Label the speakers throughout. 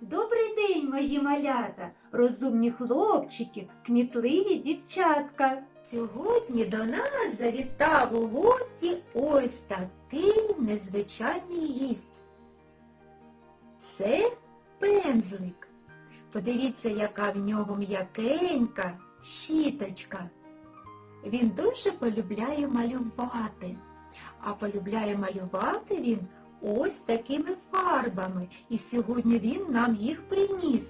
Speaker 1: Добрий день, мої малята, розумні хлопчики, кмітливі дівчатка. Сьогодні до нас завітав у гості ось такий незвичайний гість. Це пензлик. Подивіться, яка в нього м'якенька щіточка. Він дуже полюбляє малювати, а полюбляє малювати він ось такими фарбами, і сьогодні він нам їх приніс.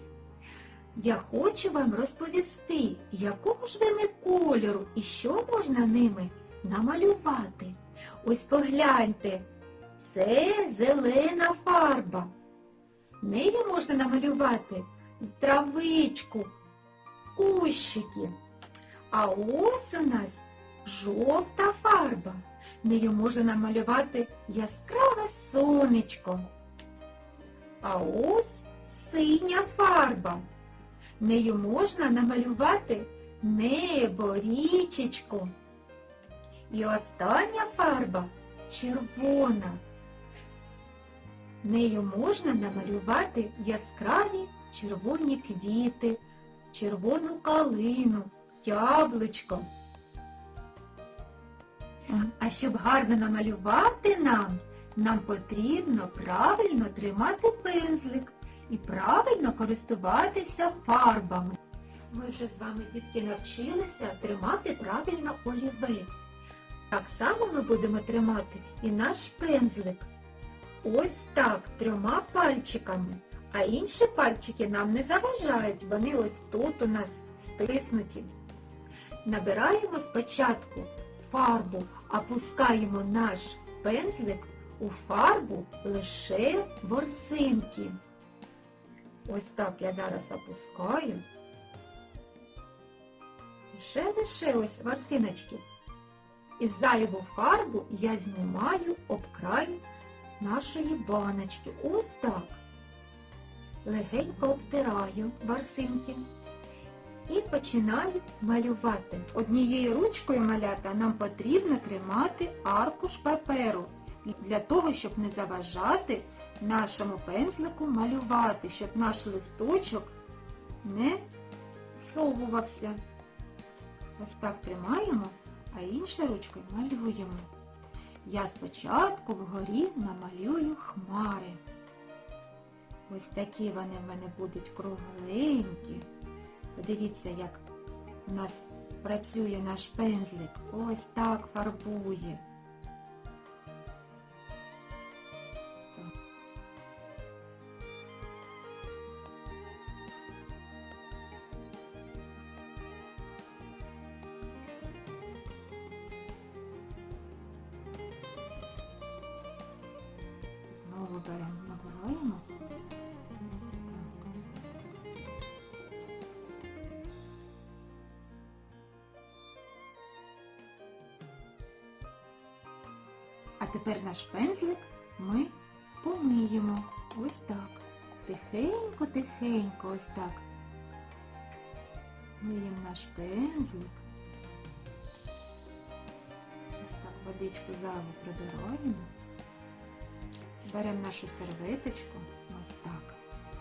Speaker 1: Я хочу вам розповісти, якого ж вони кольору і що можна ними намалювати. Ось погляньте, це зелена фарба. Нею можна намалювати травичку, кущики. А ось у нас жовта фарба. Нею можна намалювати яскраве сонечко. А ось синя фарба. Нею можна намалювати небо, річечку. І остання фарба червона. Нею можна намалювати яскраві червоні квіти, червону калину, яблучко. А щоб гарно намалювати нам, нам потрібно правильно тримати пензлик і правильно користуватися фарбами. Ми вже з вами, дітки, навчилися тримати правильно олівець. Так само ми будемо тримати і наш пензлик. Ось так, трьома пальчиками. А інші пальчики нам не заважають, вони ось тут у нас стиснуті. Набираємо спочатку фарбу, опускаємо наш пензлик у фарбу лише ворсинки. Ось так я зараз опускаю. Лише лише ось ворсиночки. І зайву фарбу я знімаю об край нашої баночки. Ось так. Легенько обтираю ворсинки і починаю малювати. Однією ручкою малята нам потрібно тримати аркуш паперу для того, щоб не заважати нашому пензлику малювати, щоб наш листочок не совувався. Ось так тримаємо, а іншою ручкою малюємо. Я спочатку вгорі намалюю хмари. Ось такі вони в мене будуть кругленькі. Подивіться, як у нас працює наш пензлик. Ось так фарбує. Знову беремо, набираємо. А тепер наш пензлик ми помиємо. Ось так. Тихенько-тихенько, ось так. Миємо наш пензлик. Ось так водичку зайву прибираємо. Беремо нашу серветочку, ось так,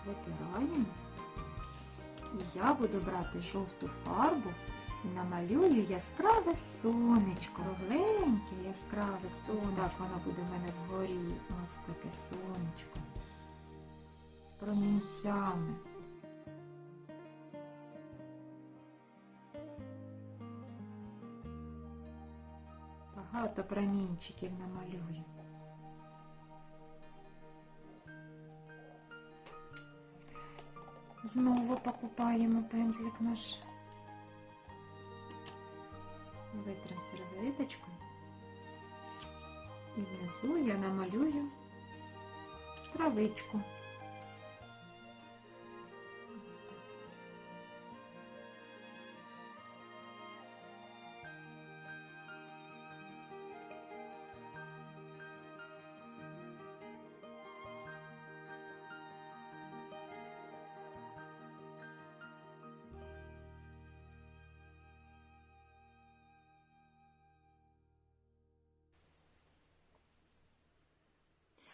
Speaker 1: витираємо. І я буду брати жовту фарбу і намалюю яскраве сонечко. Кругленьке яскраве сонечко. Ось так воно буде в мене вгорі. Ось таке сонечко. З промінцями. Багато промінчиків намалюю. Знову покупаємо пензлик наш. Витрим серветочку. І внизу я намалюю травичку.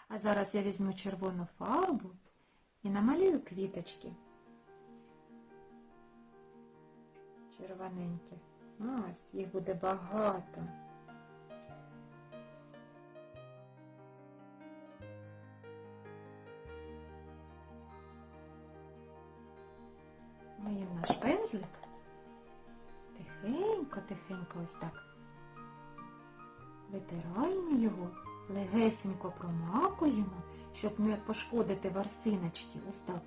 Speaker 1: А зараз я візьму червону фарбу і намалюю квіточки. Червоненькі. Ось, їх буде багато. Маємо наш пензлик. Тихенько, тихенько ось так. Витираємо його, легесенько промакуємо, щоб не пошкодити ворсиночки. Ось так.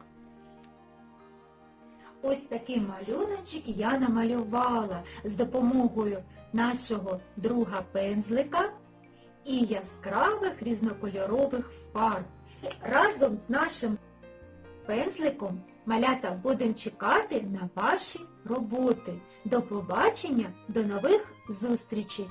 Speaker 1: Ось такий малюночок я намалювала з допомогою нашого друга пензлика і яскравих різнокольорових фарб. Разом з нашим пензликом малята будемо чекати на ваші роботи. До побачення, до нових зустрічей!